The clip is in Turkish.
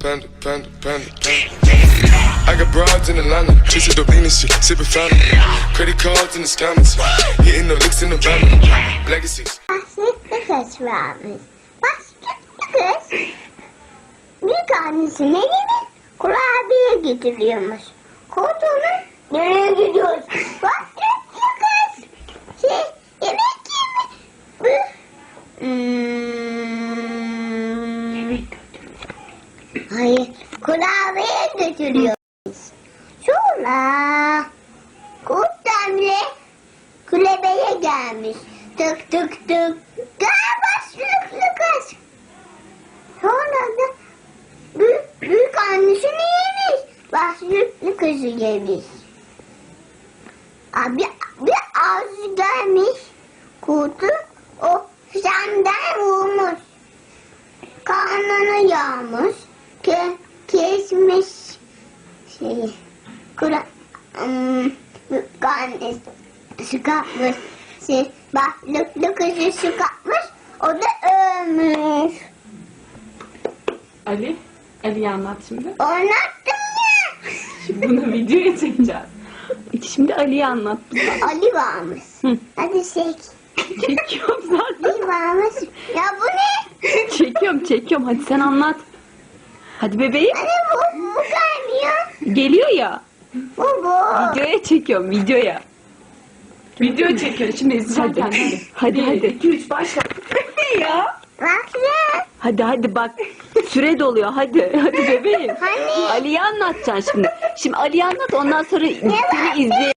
Panda, panda, panda, panda. I got broads in Atlanta, chasing dope and shit, sipping fountain. Credit cards in the scammers, hitting the licks in the van. Legacies. Başlıklı kız varmış. Yine kurabiye getiriyormuş. Koduğunu nereye gidiyoruz? Başlıklı kız şey yemek yeme. Bu hmm, hayır kurabiye götürüyormuş. Sonra kurt emre kulübeye gelmiş. Tık tık tık. Gel başlıklı kız. Sonra da büyük, büyük annesini yemiş. Başlıklı kızı yemiş. Abi bir ağzı gelmiş. Kurtu o senden vurmuş. Karnını yağmış. Ke, kesmiş. Şey, kura, ım, büyük annesi sıkatmış. Şey, başlıklı kızı sıkatmış. O da ölmüş. Ali, Ali'yi anlat şimdi. Anlattım ya. Şimdi bunu videoya çekeceğiz. Şimdi Ali'yi anlat. Ali varmış. Hı. Hadi çek. Çekiyorum zaten. Ali varmış. Ya bu ne? Çekiyorum, çekiyorum. Hadi sen anlat. Hadi bebeğim. Hani bu, bu gelmiyor. Geliyor ya. Bu bu. Videoya çekiyorum, videoya. Video çekiyor. Şimdi izleyeceksin Hadi. hadi. Hadi hadi. 2 3 başla. ya. Bak ya. Hadi hadi bak. Süre doluyor. Hadi. Hadi bebeğim. Hani? Ali'yi anlatacaksın şimdi. Şimdi Ali'yi anlat ondan sonra seni izle.